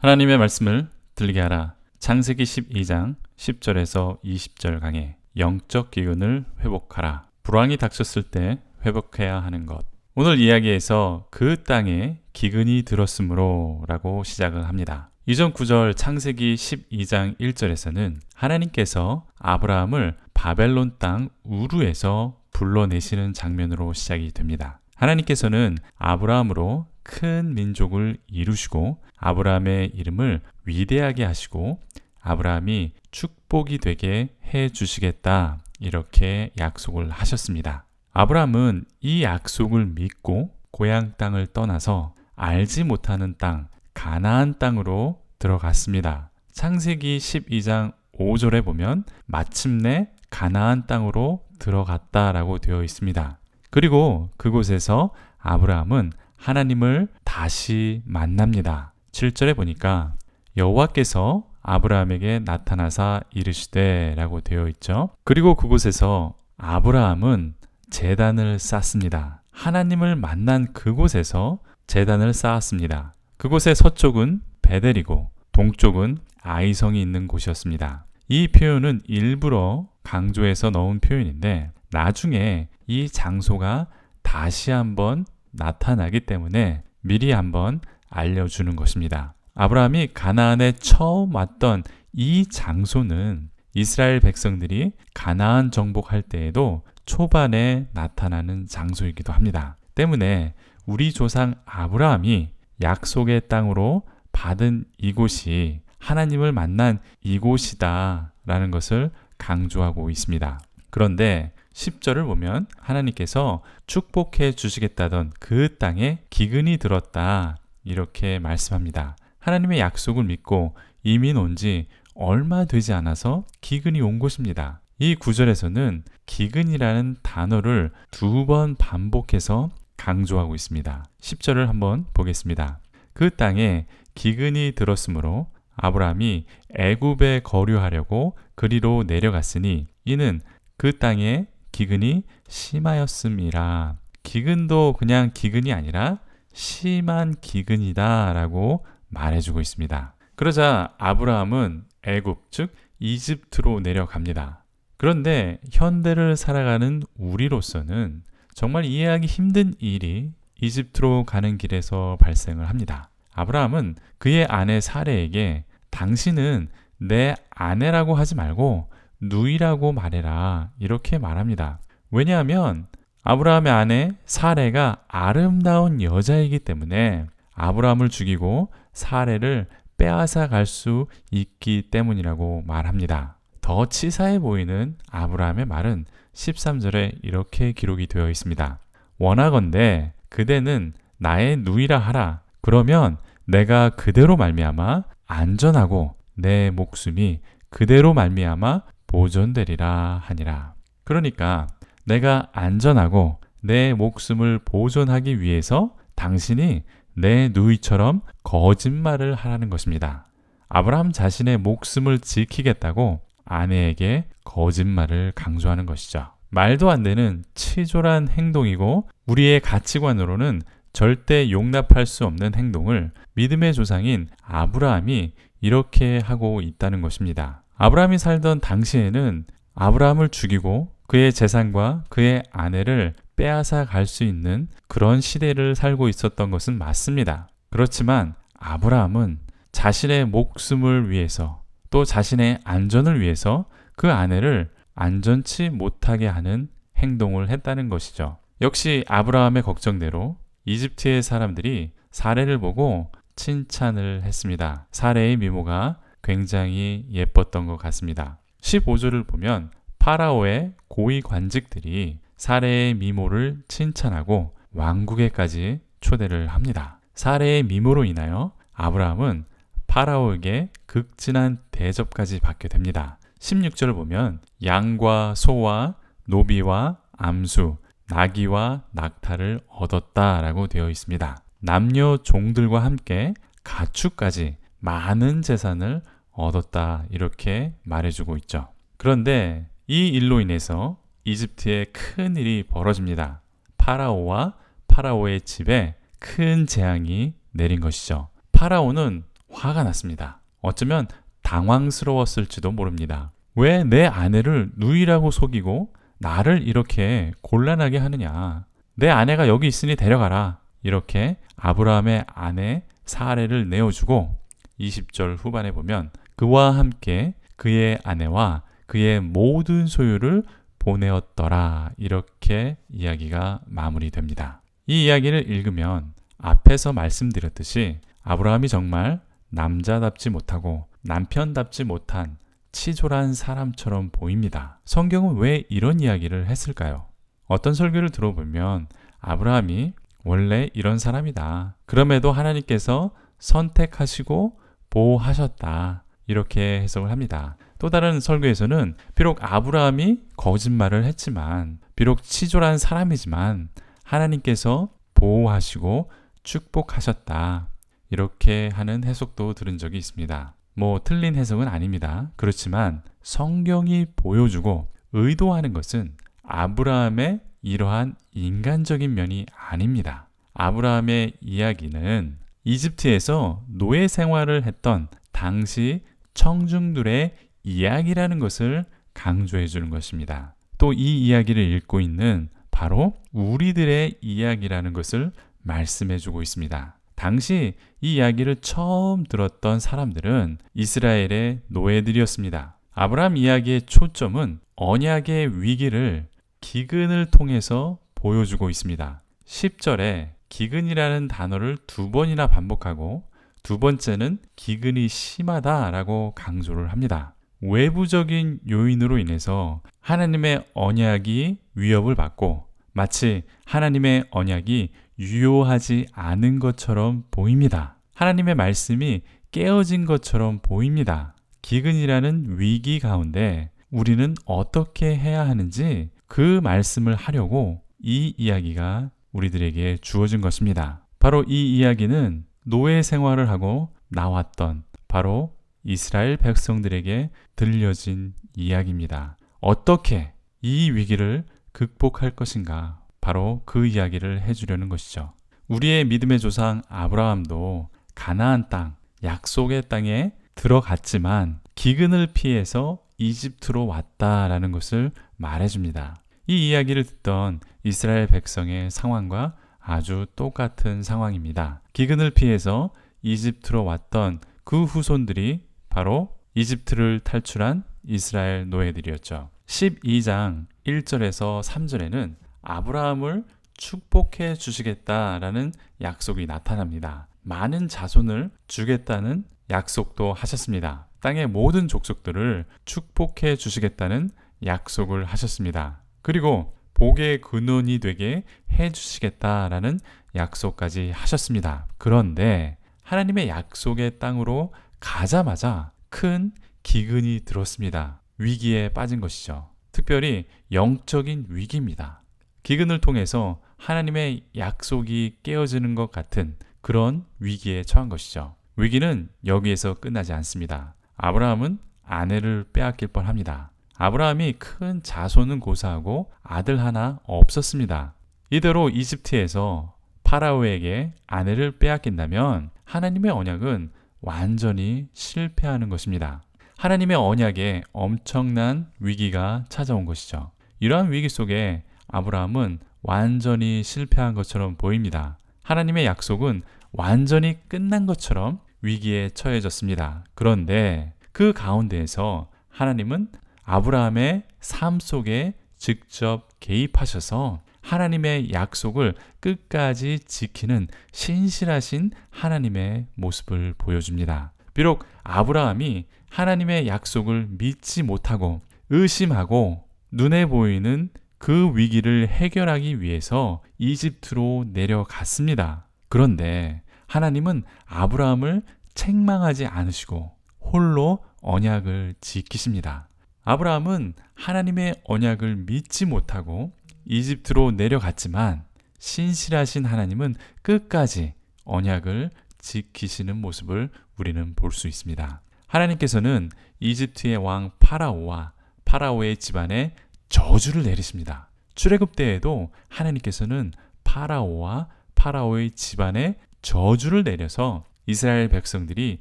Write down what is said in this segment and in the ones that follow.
하나님의 말씀을 들리게 하라. 창세기 12장 10절에서 20절 강해 영적 기운을 회복하라. 불황이 닥쳤을 때 회복해야 하는 것. 오늘 이야기에서 그 땅에 기근이 들었으므로 라고 시작을 합니다. 이전 구절 창세기 12장 1절에서는 하나님께서 아브라함을 바벨론 땅 우르에서 불러내시는 장면으로 시작이 됩니다. 하나님께서는 아브라함으로 큰 민족을 이루시고 아브라함의 이름을 위대하게 하시고 아브라함이 축복이 되게 해 주시겠다. 이렇게 약속을 하셨습니다. 아브라함은 이 약속을 믿고 고향 땅을 떠나서 알지 못하는 땅, 가나안 땅으로 들어갔습니다. 창세기 12장 5절에 보면 마침내 가나안 땅으로 들어갔다라고 되어 있습니다. 그리고 그곳에서 아브라함은 하나님을 다시 만납니다. 7절에 보니까 여호와께서 아브라함에게 나타나사 이르시되라고 되어 있죠. 그리고 그곳에서 아브라함은 재단을 쌓습니다. 하나님을 만난 그곳에서 재단을 쌓았습니다. 그곳의 서쪽은 베델이고 동쪽은 아이성이 있는 곳이었습니다. 이 표현은 일부러 강조해서 넣은 표현인데 나중에 이 장소가 다시 한번 나타나기 때문에 미리 한번 알려주는 것입니다. 아브라함이 가나안에 처음 왔던 이 장소는 이스라엘 백성들이 가나안 정복할 때에도 초반에 나타나는 장소이기도 합니다. 때문에 우리 조상 아브라함이 약속의 땅으로 받은 이곳이 하나님을 만난 이곳이다 라는 것을 강조하고 있습니다. 그런데 10절을 보면 하나님께서 축복해 주시겠다던 그 땅에 기근이 들었다. 이렇게 말씀합니다. 하나님의 약속을 믿고 이민 온 지 얼마 되지 않아서 기근이 온 곳입니다. 이 구절에서는 기근이라는 단어를 두 번 반복해서 강조하고 있습니다. 10절을 한번 보겠습니다. 그 땅에 기근이 들었으므로 아브라함이 애굽에 거류하려고 그리로 내려갔으니 이는 그 땅에 기근이 심하였음이라. 기근도 그냥 기근이 아니라 심한 기근이다라고 말해주고 있습니다. 그러자 아브라함은 애굽 즉 이집트로 내려갑니다. 그런데 현대를 살아가는 우리로서는 정말 이해하기 힘든 일이 이집트로 가는 길에서 발생을 합니다. 아브라함은 그의 아내 사레에게 당신은 내 아내라고 하지 말고 누이라고 말해라. 이렇게 말합니다. 왜냐하면 아브라함의 아내 사레가 아름다운 여자이기 때문에 아브라함을 죽이고 사레를 빼앗아 갈 수 있기 때문이라고 말합니다. 더 치사해 보이는 아브라함의 말은 13절에 이렇게 기록이 되어 있습니다. 원하건대 그대는 나의 누이라 하라. 그러면 내가 그대로 말미암아 안전하고 내 목숨이 그대로 말미암아 보존되리라 하니라. 그러니까 내가 안전하고 내 목숨을 보존하기 위해서 당신이 내 누이처럼 거짓말을 하라는 것입니다. 아브라함 자신의 목숨을 지키겠다고 아내에게 거짓말을 강조하는 것이죠. 말도 안 되는 치졸한 행동이고 우리의 가치관으로는 절대 용납할 수 없는 행동을 믿음의 조상인 아브라함이 이렇게 하고 있다는 것입니다. 아브라함이 살던 당시에는 아브라함을 죽이고 그의 재산과 그의 아내를 빼앗아 갈 수 있는 그런 시대를 살고 있었던 것은 맞습니다. 그렇지만 아브라함은 자신의 목숨을 위해서 또 자신의 안전을 위해서 그 아내를 안전치 못하게 하는 행동을 했다는 것이죠. 역시 아브라함의 걱정대로 이집트의 사람들이 사례를 보고 칭찬을 했습니다. 사례의 미모가 굉장히 예뻤던 것 같습니다. 15절을 보면 파라오의 고위 관직들이 사례의 미모를 칭찬하고 왕국에까지 초대를 합니다. 사례의 미모로 인하여 아브라함은 파라오에게 극진한 대접까지 받게 됩니다. 16절을 보면 양과 소와 노비와 암수, 나귀와 낙타를 얻었다라고 되어 있습니다. 남녀 종들과 함께 가축까지 많은 재산을 얻었다 이렇게 말해주고 있죠. 그런데 이 일로 인해서 이집트에 큰 일이 벌어집니다. 파라오와 파라오의 집에 큰 재앙이 내린 것이죠. 파라오는 화가 났습니다. 어쩌면 당황스러웠을지도 모릅니다. 왜 내 아내를 누이라고 속이고 나를 이렇게 곤란하게 하느냐. 내 아내가 여기 있으니 데려가라. 이렇게 아브라함의 아내 사례를 내어주고 20절 후반에 보면 그와 함께 그의 아내와 그의 모든 소유를 보내었더라. 이렇게 이야기가 마무리됩니다. 이 이야기를 읽으면 앞에서 말씀드렸듯이 아브라함이 정말 남자답지 못하고 남편답지 못한 치졸한 사람처럼 보입니다. 성경은 왜 이런 이야기를 했을까요? 어떤 설교를 들어보면 아브라함이 원래 이런 사람이다. 그럼에도 하나님께서 선택하시고 보호하셨다. 이렇게 해석을 합니다. 또 다른 설교에서는 비록 아브라함이 거짓말을 했지만, 비록 치졸한 사람이지만, 하나님께서 보호하시고 축복하셨다. 이렇게 하는 해석도 들은 적이 있습니다. 뭐 틀린 해석은 아닙니다. 그렇지만 성경이 보여주고 의도하는 것은 아브라함의 이러한 인간적인 면이 아닙니다. 아브라함의 이야기는 이집트에서 노예 생활을 했던 당시 청중들의 이야기라는 것을 강조해 주는 것입니다. 또 이 이야기를 읽고 있는 바로 우리들의 이야기라는 것을 말씀해 주고 있습니다. 당시 이 이야기를 처음 들었던 사람들은 이스라엘의 노예들이었습니다. 아브라함 이야기의 초점은 언약의 위기를 기근을 통해서 보여주고 있습니다. 10절에 기근이라는 단어를 두 번이나 반복하고 두 번째는 기근이 심하다라고 강조를 합니다. 외부적인 요인으로 인해서 하나님의 언약이 위협을 받고 마치 하나님의 언약이 유효하지 않은 것처럼 보입니다. 하나님의 말씀이 깨어진 것처럼 보입니다. 기근이라는 위기 가운데 우리는 어떻게 해야 하는지 그 말씀을 하려고 이 이야기가 우리들에게 주어진 것입니다. 바로 이 이야기는 노예 생활을 하고 나왔던 바로 이스라엘 백성들에게 들려진 이야기입니다. 어떻게 이 위기를 극복할 것인가? 바로 그 이야기를 해주려는 것이죠. 우리의 믿음의 조상 아브라함도 가나안 땅, 약속의 땅에 들어갔지만 기근을 피해서 이집트로 왔다라는 것을 말해줍니다. 이 이야기를 듣던 이스라엘 백성의 상황과 아주 똑같은 상황입니다. 기근을 피해서 이집트로 왔던 그 후손들이 바로 이집트를 탈출한 이스라엘 노예들이었죠. 12장 1절에서 3절에는 아브라함을 축복해 주시겠다라는 약속이 나타납니다. 많은 자손을 주겠다는 약속도 하셨습니다. 땅의 모든 족속들을 축복해 주시겠다는 약속을 하셨습니다. 그리고 복의 근원이 되게 해 주시겠다라는 약속까지 하셨습니다. 그런데 하나님의 약속의 땅으로 가자마자 큰 기근이 들었습니다. 위기에 빠진 것이죠. 특별히 영적인 위기입니다. 기근을 통해서 하나님의 약속이 깨어지는 것 같은 그런 위기에 처한 것이죠. 위기는 여기에서 끝나지 않습니다. 아브라함은 아내를 빼앗길 뻔합니다. 아브라함이 큰 자손은 고사하고 아들 하나 없었습니다. 이대로 이집트에서 파라오에게 아내를 빼앗긴다면 하나님의 언약은 완전히 실패하는 것입니다. 하나님의 언약에 엄청난 위기가 찾아온 것이죠. 이러한 위기 속에 아브라함은 완전히 실패한 것처럼 보입니다. 하나님의 약속은 완전히 끝난 것처럼 위기에 처해졌습니다. 그런데 그 가운데에서 하나님은 아브라함의 삶 속에 직접 개입하셔서 하나님의 약속을 끝까지 지키는 신실하신 하나님의 모습을 보여줍니다. 비록 아브라함이 하나님의 약속을 믿지 못하고 의심하고 눈에 보이는 그 위기를 해결하기 위해서 이집트로 내려갔습니다. 그런데 하나님은 아브라함을 책망하지 않으시고 홀로 언약을 지키십니다. 아브라함은 하나님의 언약을 믿지 못하고 이집트로 내려갔지만 신실하신 하나님은 끝까지 언약을 지키시는 모습을 우리는 볼 수 있습니다. 하나님께서는 이집트의 왕 파라오와 파라오의 집안에 저주를 내리십니다. 출애굽 때에도 하나님께서는 파라오와 파라오의 집안에 저주를 내려서 이스라엘 백성들이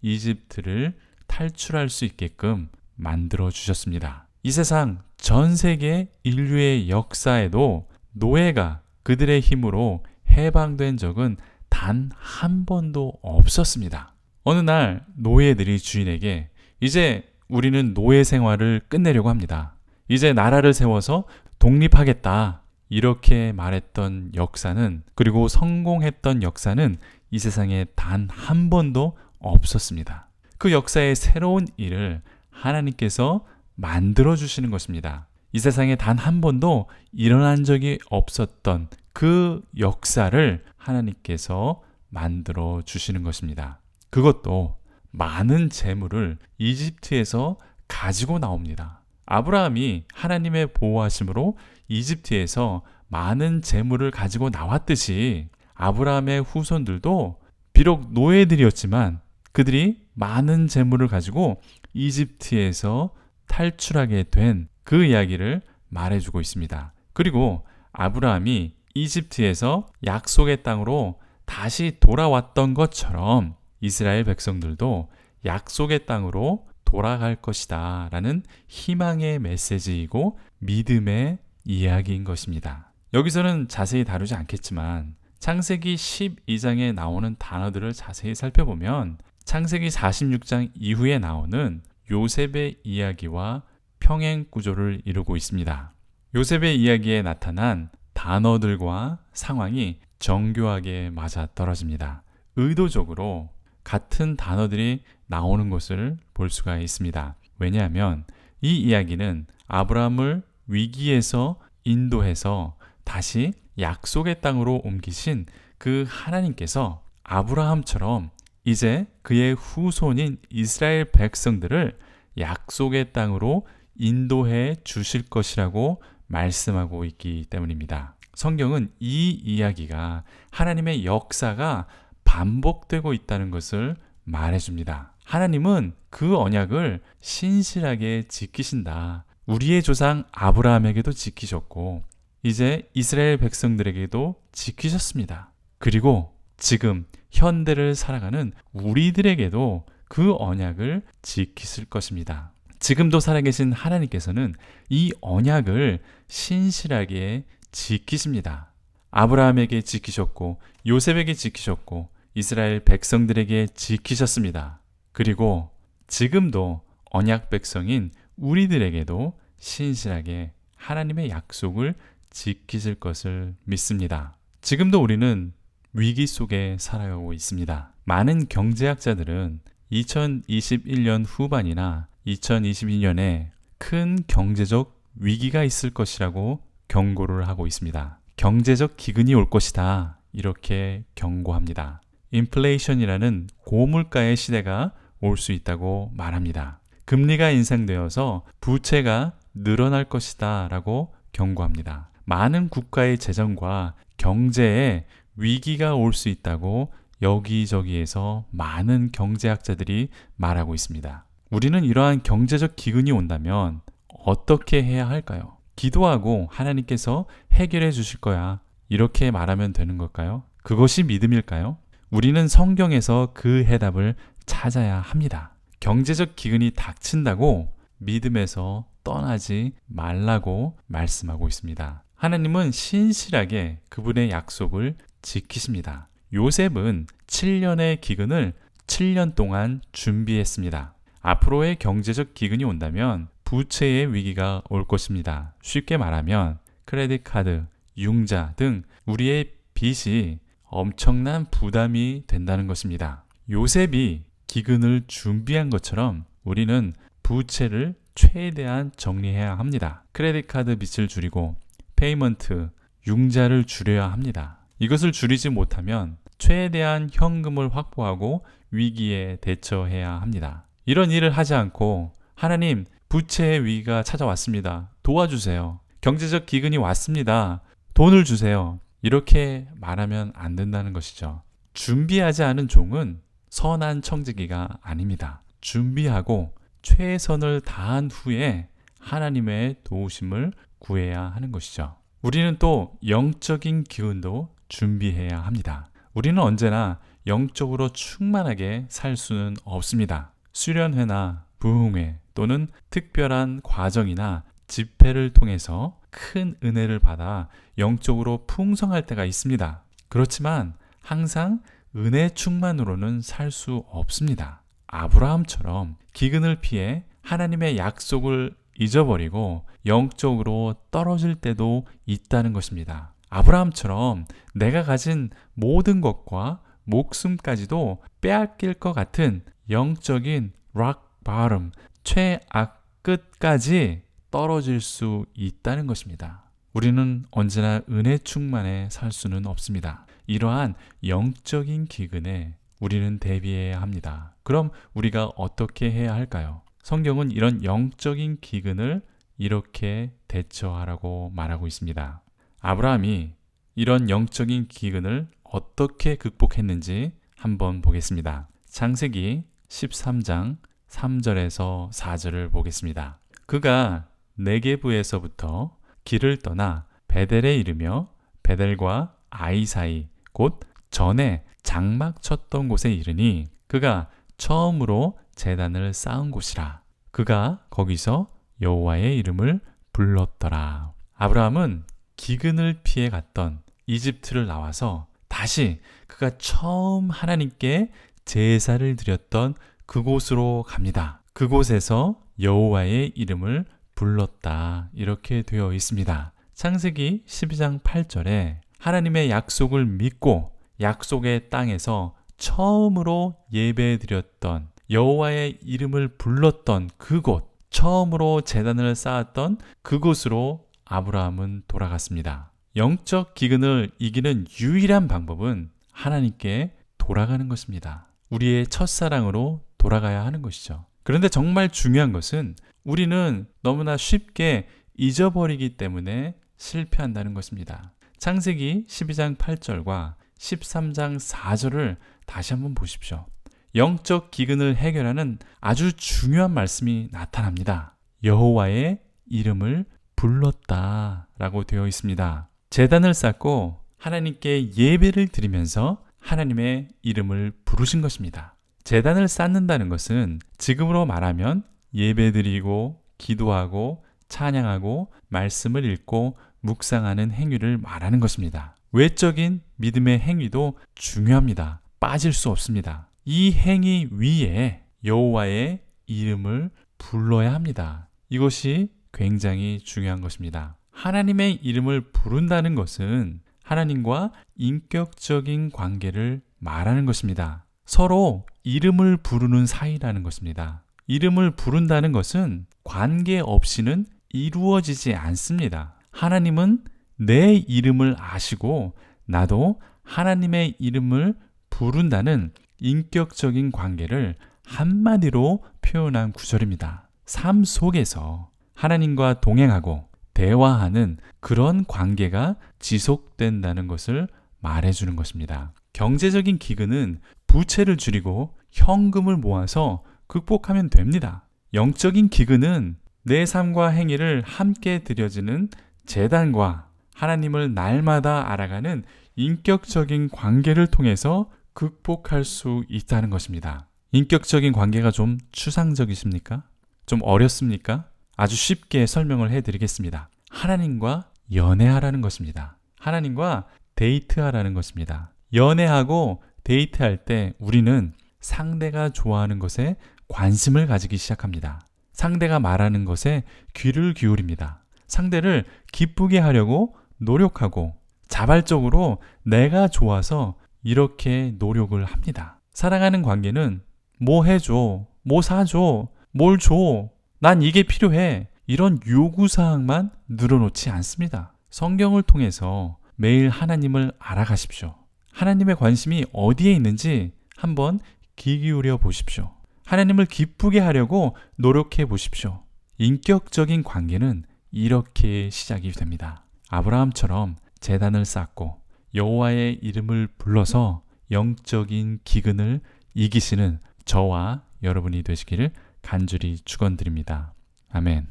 이집트를 탈출할 수 있게끔 만들어 주셨습니다. 이 세상 전 세계 인류의 역사에도 노예가 그들의 힘으로 해방된 적은 단 한 번도 없었습니다. 어느 날 노예들이 주인에게 이제 우리는 노예 생활을 끝내려고 합니다. 이제 나라를 세워서 독립하겠다. 이렇게 말했던 역사는 그리고 성공했던 역사는 이 세상에 단 한 번도 없었습니다. 그 역사의 새로운 일을 하나님께서 만들어 주시는 것입니다. 이 세상에 단 한 번도 일어난 적이 없었던 그 역사를 하나님께서 만들어 주시는 것입니다. 그것도 많은 재물을 이집트에서 가지고 나옵니다. 아브라함이 하나님의 보호하심으로 이집트에서 많은 재물을 가지고 나왔듯이 아브라함의 후손들도 비록 노예들이었지만 그들이 많은 재물을 가지고 이집트에서 탈출하게 된 그 이야기를 말해주고 있습니다. 그리고 아브라함이 이집트에서 약속의 땅으로 다시 돌아왔던 것처럼 이스라엘 백성들도 약속의 땅으로 돌아갈 것이다 라는 희망의 메시지이고 믿음의 이야기인 것입니다. 여기서는 자세히 다루지 않겠지만 창세기 12장에 나오는 단어들을 자세히 살펴보면 창세기 46장 이후에 나오는 요셉의 이야기와 평행 구조를 이루고 있습니다. 요셉의 이야기에 나타난 단어들과 상황이 정교하게 맞아 떨어집니다. 의도적으로 같은 단어들이 나오는 것을 볼 수가 있습니다. 왜냐하면 이 이야기는 아브라함을 위기에서 인도해서 다시 약속의 땅으로 옮기신 그 하나님께서 아브라함처럼 이제 그의 후손인 이스라엘 백성들을 약속의 땅으로 인도해 주실 것이라고 말씀하고 있기 때문입니다. 성경은 이 이야기가 하나님의 역사가 반복되고 있다는 것을 말해줍니다. 하나님은 그 언약을 신실하게 지키신다. 우리의 조상 아브라함에게도 지키셨고, 이제 이스라엘 백성들에게도 지키셨습니다. 그리고 지금 현대를 살아가는 우리들에게도 그 언약을 지키실 것입니다. 지금도 살아계신 하나님께서는 이 언약을 신실하게 지키십니다. 아브라함에게 지키셨고, 요셉에게 지키셨고, 이스라엘 백성들에게 지키셨습니다. 그리고 지금도 언약 백성인 우리들에게도 신실하게 하나님의 약속을 지키실 것을 믿습니다. 지금도 우리는 위기 속에 살아가고 있습니다. 많은 경제학자들은 2021년 후반이나 2022년에 큰 경제적 위기가 있을 것이라고 경고를 하고 있습니다. 경제적 기근이 올 것이다. 이렇게 경고합니다. 인플레이션이라는 고물가의 시대가 올 수 있다고 말합니다. 금리가 인상되어서 부채가 늘어날 것이다 라고 경고합니다. 많은 국가의 재정과 경제에 위기가 올 수 있다고 여기저기에서 많은 경제학자들이 말하고 있습니다. 우리는 이러한 경제적 기근이 온다면 어떻게 해야 할까요? 기도하고 하나님께서 해결해 주실 거야. 이렇게 말하면 되는 걸까요? 그것이 믿음일까요? 우리는 성경에서 그 해답을 찾아야 합니다. 경제적 기근이 닥친다고 믿음에서 떠나지 말라고 말씀하고 있습니다. 하나님은 신실하게 그분의 약속을 지키십니다. 요셉은 7년의 기근을 7년 동안 준비했습니다. 앞으로의 경제적 기근이 온다면 부채의 위기가 올 것입니다. 쉽게 말하면 크레딧 카드, 융자 등 우리의 빚이 엄청난 부담이 된다는 것입니다. 요셉이 기근을 준비한 것처럼 우리는 부채를 최대한 정리해야 합니다. 크레딧 카드 빚을 줄이고 페이먼트, 융자를 줄여야 합니다. 이것을 줄이지 못하면 최대한 현금을 확보하고 위기에 대처해야 합니다. 이런 일을 하지 않고 하나님 부채의 위기가 찾아왔습니다. 도와주세요. 경제적 기근이 왔습니다. 돈을 주세요. 이렇게 말하면 안 된다는 것이죠. 준비하지 않은 종은 선한 청지기가 아닙니다. 준비하고 최선을 다한 후에 하나님의 도우심을 구해야 하는 것이죠. 우리는 또 영적인 기운도 준비해야 합니다. 우리는 언제나 영적으로 충만하게 살 수는 없습니다. 수련회나 부흥회 또는 특별한 과정이나 집회를 통해서 큰 은혜를 받아 영적으로 풍성할 때가 있습니다. 그렇지만 항상 은혜 충만으로는 살 수 없습니다. 아브라함처럼 기근을 피해 하나님의 약속을 잊어버리고 영적으로 떨어질 때도 있다는 것입니다. 아브라함처럼 내가 가진 모든 것과 목숨까지도 빼앗길 것 같은 영적인 락 바름, 최악 끝까지 떨어질 수 있다는 것입니다. 우리는 언제나 은혜 충만에 살 수는 없습니다. 이러한 영적인 기근에 우리는 대비해야 합니다. 그럼 우리가 어떻게 해야 할까요? 성경은 이런 영적인 기근을 이렇게 대처하라고 말하고 있습니다. 아브라함이 이런 영적인 기근을 어떻게 극복했는지 한번 보겠습니다. 창세기 13장 3절에서 4절을 보겠습니다. 그가 네게부에서부터 길을 떠나 베델에 이르며 베델과 아이 사이 곧 전에 장막 쳤던 곳에 이르니 그가 처음으로 재단을 쌓은 곳이라 그가 거기서 여호와의 이름을 불렀더라. 아브라함은 기근을 피해 갔던 이집트를 나와서 다시 그가 처음 하나님께 제사를 드렸던 그곳으로 갑니다. 그곳에서 여호와의 이름을 불렀다. 이렇게 되어 있습니다. 창세기 12장 8절에 하나님의 약속을 믿고 약속의 땅에서 처음으로 예배드렸던 여호와의 이름을 불렀던 그곳, 처음으로 재단을 쌓았던 그곳으로 아브라함은 돌아갔습니다. 영적 기근을 이기는 유일한 방법은 하나님께 돌아가는 것입니다. 우리의 첫사랑으로 돌아가야 하는 것이죠. 그런데 정말 중요한 것은 우리는 너무나 쉽게 잊어버리기 때문에 실패한다는 것입니다. 창세기 12장 8절과 13장 4절을 다시 한번 보십시오. 영적 기근을 해결하는 아주 중요한 말씀이 나타납니다. 여호와의 이름을 불렀다 라고 되어 있습니다. 재단을 쌓고 하나님께 예배를 드리면서 하나님의 이름을 부르신 것입니다. 재단을 쌓는다는 것은 지금으로 말하면 예배 드리고 기도하고 찬양하고 말씀을 읽고 묵상하는 행위를 말하는 것입니다. 외적인 믿음의 행위도 중요합니다. 빠질 수 없습니다. 이 행위 위에 여호와의 이름을 불러야 합니다. 이것이 굉장히 중요한 것입니다. 하나님의 이름을 부른다는 것은 하나님과 인격적인 관계를 말하는 것입니다. 서로 이름을 부르는 사이라는 것입니다. 이름을 부른다는 것은 관계 없이는 이루어지지 않습니다. 하나님은 내 이름을 아시고 나도 하나님의 이름을 부른다는 인격적인 관계를 한마디로 표현한 구절입니다. 삶 속에서 하나님과 동행하고 대화하는 그런 관계가 지속된다는 것을 말해주는 것입니다. 경제적인 기근은 부채를 줄이고 현금을 모아서 극복하면 됩니다. 영적인 기근은 내 삶과 행위를 함께 드려지는 재단과 하나님을 날마다 알아가는 인격적인 관계를 통해서 극복할 수 있다는 것입니다. 인격적인 관계가 좀 추상적이십니까? 좀 어렵습니까? 아주 쉽게 설명을 해 드리겠습니다. 하나님과 연애하라는 것입니다. 하나님과 데이트하라는 것입니다. 연애하고 데이트할 때 우리는 상대가 좋아하는 것에 관심을 가지기 시작합니다. 상대가 말하는 것에 귀를 기울입니다. 상대를 기쁘게 하려고 노력하고 자발적으로 내가 좋아서 이렇게 노력을 합니다. 사랑하는 관계는 뭐 해줘, 뭐 사줘, 뭘 줘, 난 이게 필요해. 이런 요구사항만 늘어놓지 않습니다. 성경을 통해서 매일 하나님을 알아가십시오. 하나님의 관심이 어디에 있는지 한번 귀 기울여 보십시오. 하나님을 기쁘게 하려고 노력해 보십시오. 인격적인 관계는 이렇게 시작이 됩니다. 아브라함처럼 재단을 쌓고 여호와의 이름을 불러서 영적인 기근을 이기시는 저와 여러분이 되시기를 간절히 축원드립니다. 아멘.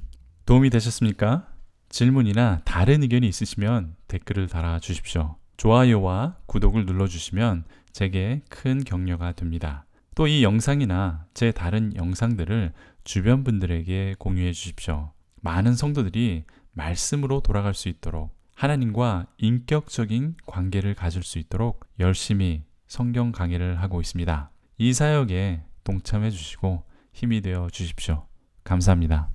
도움이 되셨습니까? 질문이나 다른 의견이 있으시면 댓글을 달아 주십시오. 좋아요와 구독을 눌러 주시면 제게 큰 격려가 됩니다. 또 이 영상이나 제 다른 영상들을 주변 분들에게 공유해 주십시오. 많은 성도들이 말씀으로 돌아갈 수 있도록 하나님과 인격적인 관계를 가질 수 있도록 열심히 성경 강의를 하고 있습니다. 이 사역에 동참해 주시고 힘이 되어 주십시오. 감사합니다.